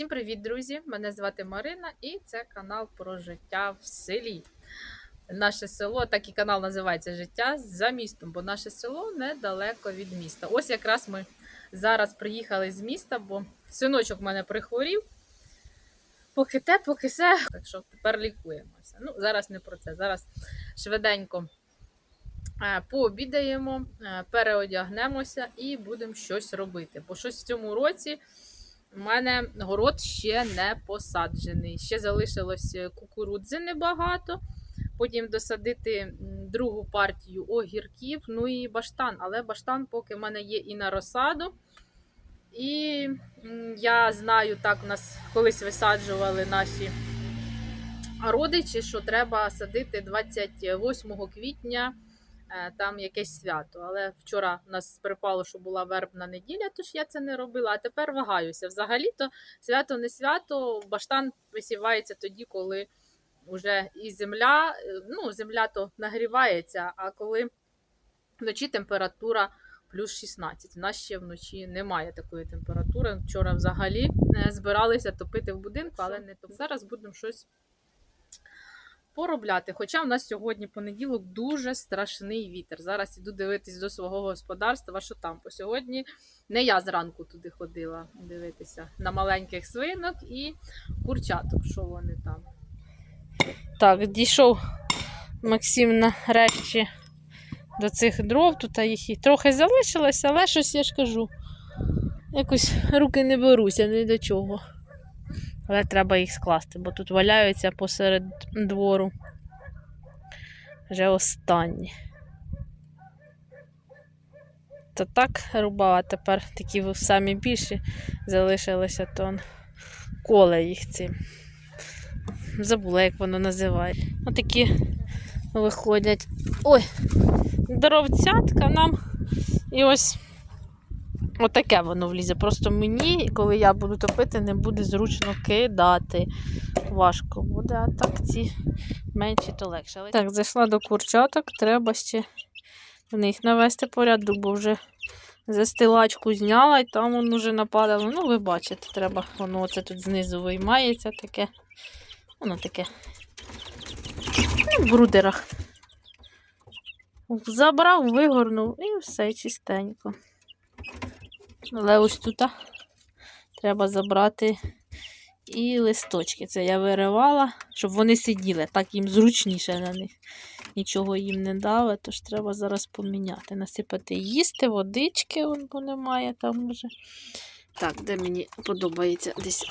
Всім привіт, друзі! Мене звати Марина і це канал про життя в селі. Наше село, так і канал називається Життя за містом, бо наше село недалеко від міста. Ось якраз ми зараз приїхали з міста, бо синочок в мене прихворів. Поки те, поки все. Так що тепер лікуємося. Ну, зараз не про це. Зараз швиденько е, пообідаємо, е, переодягнемося і будемо щось робити. Бо щось в цьому році. У мене город ще не посаджений. Ще залишилось кукурудзи небагато. Потім досадити другу партію огірків, ну і баштан. Але баштан поки в мене є і на розсаду. І я знаю, так у нас колись висаджували наші родичі, що треба садити 28 квітня. Е, Там якесь свято. Але вчора у нас припало, що була вербна неділя, тож я це не робила. А тепер вагаюся. Взагалі-то свято не свято, баштан висівається тоді, коли вже і земля, е, ну, земля то нагрівається, а коли вночі температура плюс 16. У нас ще вночі немає такої температури. Вчора взагалі е, збиралися топити в будинку, але не топ. Зараз будемо щось поробляти. Хоча в нас сьогодні понеділок дуже страшний вітер. Зараз іду дивитись до свого господарства, що там. Бо сьогодні не я зранку туди ходила дивитися на маленьких свинок і курчаток, що вони там. Так, дійшов Максим нарешті до цих дров. Тут їх і трохи залишилося, але щось я ж кажу. Якось руки не беруся ні до чого. Але треба їх скласти, бо тут валяються посеред двору. Вже останні. То так рубала, тепер такі самі більші залишилися, то коле їх цим. Забула, як воно називає. Отакі виходять. Ой, дровцятка нам. І ось отаке воно влізе. Просто мені, коли я буду топити, не буде зручно кидати. Важко буде, а так ці менші, то легше. Так, зайшла до курчаток, треба ще в них навести порядок, бо вже застилачку зняла і там воно вже нападало. Ну, ви бачите, треба, воно оце тут знизу виймається таке. Воно таке. Ну, в брудерах. Забрав, вигорнув і все чистенько. Але ось тут треба забрати і листочки. Це я виривала, щоб вони сиділи. Так їм зручніше на них. Нічого їм не дали, тож треба зараз поміняти. Насипати їсти, водички, бо немає там вже. Так, де мені подобається десь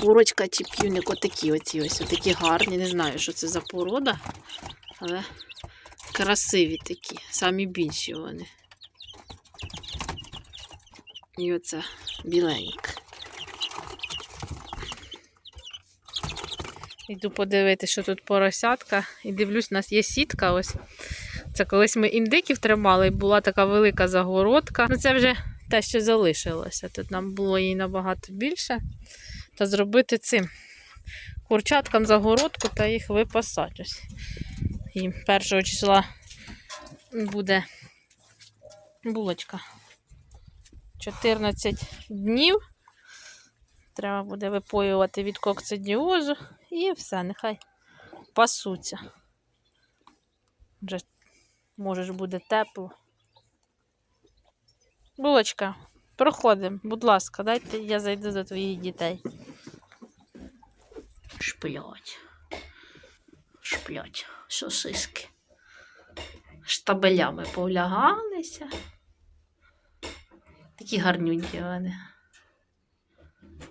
курочка чи півник, отакі оці ось отакі гарні. Не знаю, що це за порода, але красиві такі, самі більші вони. І оце біленька. Йду подивитися, що тут поросятка. І дивлюсь, у нас є сітка. ось. Це колись ми індиків тримали, і була така велика загородка. Ну, це вже те, що залишилося. Тут нам було її набагато більше. Та зробити цим курчаткам загородку та їх випасати. Ось. І першого числа буде булочка. 14 днів. Треба буде випоювати від кокцидіозу і все, нехай пасуться. Вже, може ж буде тепло. Булочка, проходимо, будь ласка, дайте я зайду до твоїх дітей. Шплять. Шплять сосиски. Штабелями повлягалися. Такі гарнюнькі вони.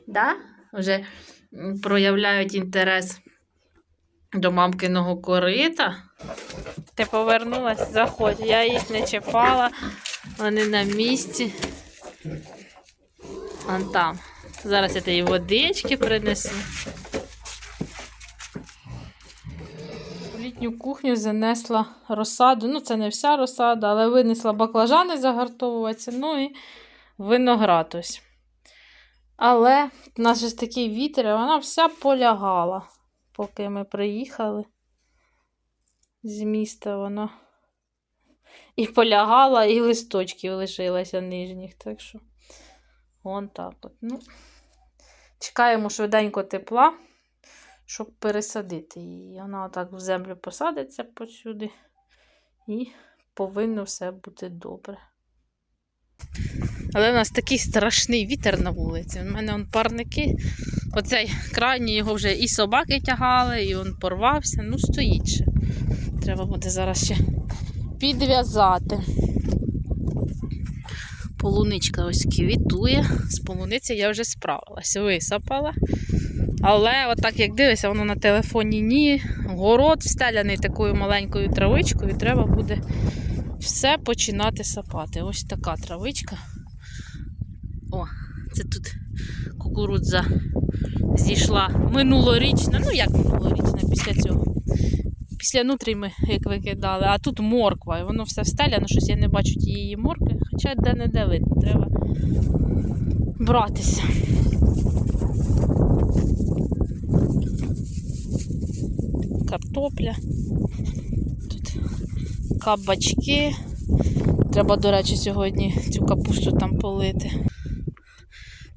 Да? Вже проявляють інтерес до мамкиного корита. Ти повернулась? Заходь. Я їх не чіпала. Вони на місці. Вон там. Зараз я тобі водички принесу. В літню кухню занесла розсаду. Ну, це не вся розсада, але винесла баклажани загартовуватися. Ну і виноград ось. Але в нас же такий вітер, вона вся полягала, поки ми приїхали з міста вона і полягала, і листочків лишилося нижніх. Так що, вон так от. Ну, Чекаємо швиденько тепла, щоб пересадити її. Вона отак в землю посадиться посюди і повинно все бути добре. Але у нас такий страшний вітер на вулиці. У мене он парники. Оцей крайній його вже і собаки тягали, і він порвався. Ну, стоїть ще. Треба буде зараз ще підв'язати. Полуничка ось квітує. З полуниці я вже справилась, висапала. Але отак, як дивишся, воно на телефоні ні. Город встеляний такою маленькою травичкою. Треба буде все починати сапати. Ось така травичка. О, це тут кукурудза зійшла минулорічна. Ну, як минулорічна після цього. Після нутрій ми як викидали, а тут морква, і воно все встеляно, щось я не бачу тієї моркви, хоча де-не-де видно, треба братися. Картопля. Тут кабачки. Треба, до речі, сьогодні цю капусту там полити.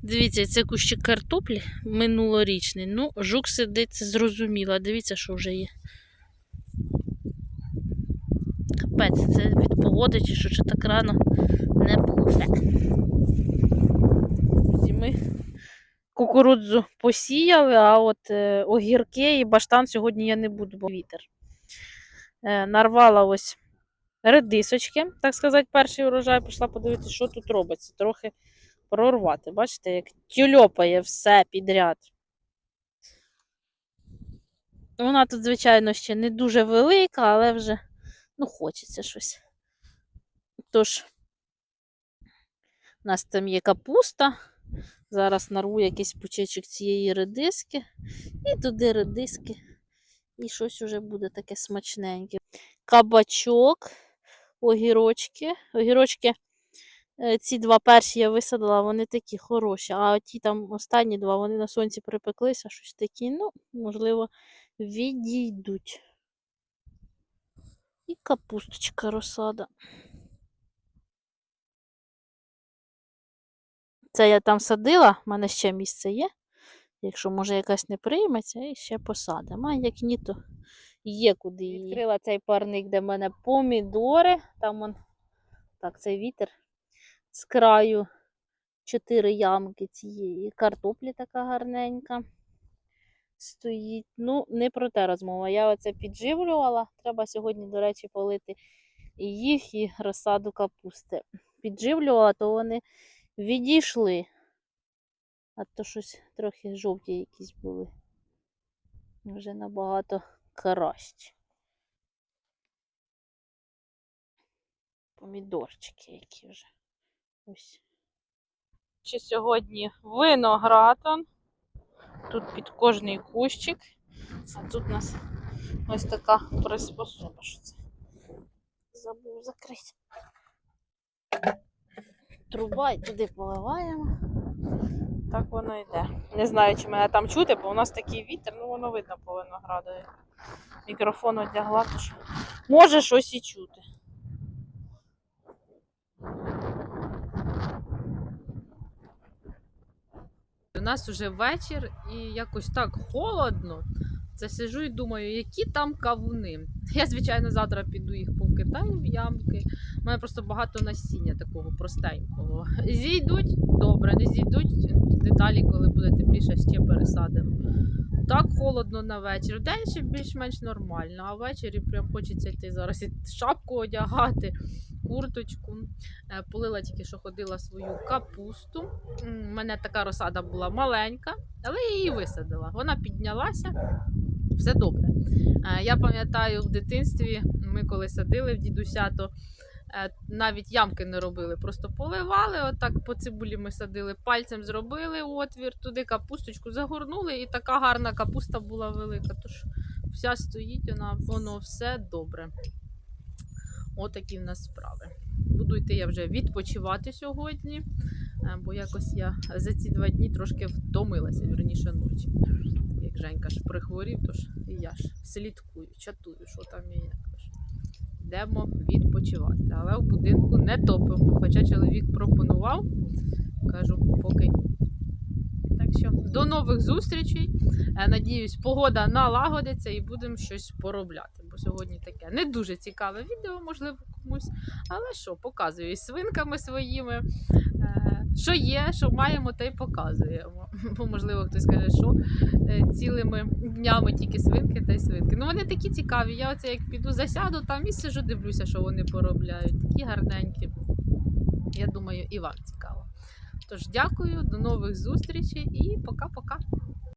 Дивіться, це кущик картоплі минулорічний. Ну, жук сидить, це зрозуміло. Дивіться, що вже є. Капець, це від погоди чи що, чи так рано не було. Все. Друзі, кукурудзу посіяли, а от е, огірки і баштан сьогодні я не буду, бо вітер. Е, нарвала ось редисочки, так сказати, перший урожай. Пішла подивитися, що тут робиться. Трохи прорвати. Бачите, як тюльопає все підряд. Вона тут, звичайно, ще не дуже велика, але вже ну, хочеться щось. Тож, у нас там є капуста. Зараз нарву якийсь пучечок цієї редиски. І туди редиски. І щось уже буде таке смачненьке. Кабачок, огірочки. Огірочки, ці два перші я висадила, вони такі хороші. А ті там останні два, вони на сонці припеклися, щось такі, ну, можливо, відійдуть. І капусточка розсада. Це я там садила, в мене ще місце є. Якщо може якась не прийметься, і ще посадимо. А як ні, то є куди її. Відкрила цей парник, де в мене помідори. Там он, так, цей вітер з краю чотири ямки цієї. Картоплі така гарненька стоїть. Ну, не про те розмова. Я оце підживлювала. Треба сьогодні, до речі, полити і їх, і розсаду капусти. Підживлювала, то вони відійшли. А то щось трохи жовті якісь були. Вже набагато краще. Помідорчики які вже. Ось. Чи сьогодні виноград он. Тут під кожний кущик. А тут у нас ось така приспособа. Що це? Забув закрити. Труба і туди поливаємо. Так воно йде. Не знаю, чи мене там чути, бо у нас такий вітер, ну воно видно по винограду. Мікрофон одягла, то що може щось і чути. У нас вже вечір і якось так холодно. Це сижу і думаю, які там кавуни. Я, звичайно, завтра піду їх покидаю в ямки. У мене просто багато насіння такого простенького. Зійдуть добре, не зійдуть деталі, коли буде тепліше, ще пересадимо. Так холодно на вечір. День ще більш-менш нормально, а ввечері прям хочеться йти зараз і шапку одягати, курточку. Е, Полила тільки що ходила свою капусту. У мене така розсада була маленька, але я її висадила. Вона піднялася, все добре. Е, Я пам'ятаю, в дитинстві ми коли садили в дідуся, то е, навіть ямки не робили, просто поливали. Отак по цибулі ми садили, пальцем зробили отвір, туди капусточку загорнули, і така гарна капуста була велика. Тож вся стоїть, вона, воно все добре. Отакі в нас справи. Буду йти я вже відпочивати сьогодні, е, бо якось я за ці два дні трошки втомилася, вірніше ночі. Як Женька ж прихворів, тож і я ж слідкую, чатую, що там. Тож Йдемо відпочивати. Але в будинку не топимо. Хоча чоловік пропонував, кажу, поки Так що до нових зустрічей. Е, Надіюсь, погода налагодиться і будемо щось поробляти. Сьогодні таке не дуже цікаве відео, можливо, комусь. Але що, показую і свинками своїми. Е, Що є, що маємо, те й показуємо. Бо, можливо, хтось каже, що е, цілими днями тільки свинки та й свинки. Ну вони такі цікаві. Я оце як піду засяду там і сижу, дивлюся, що вони поробляють. Такі гарненькі. Я думаю, і вам цікаво. Тож дякую, до нових зустрічей і пока-пока.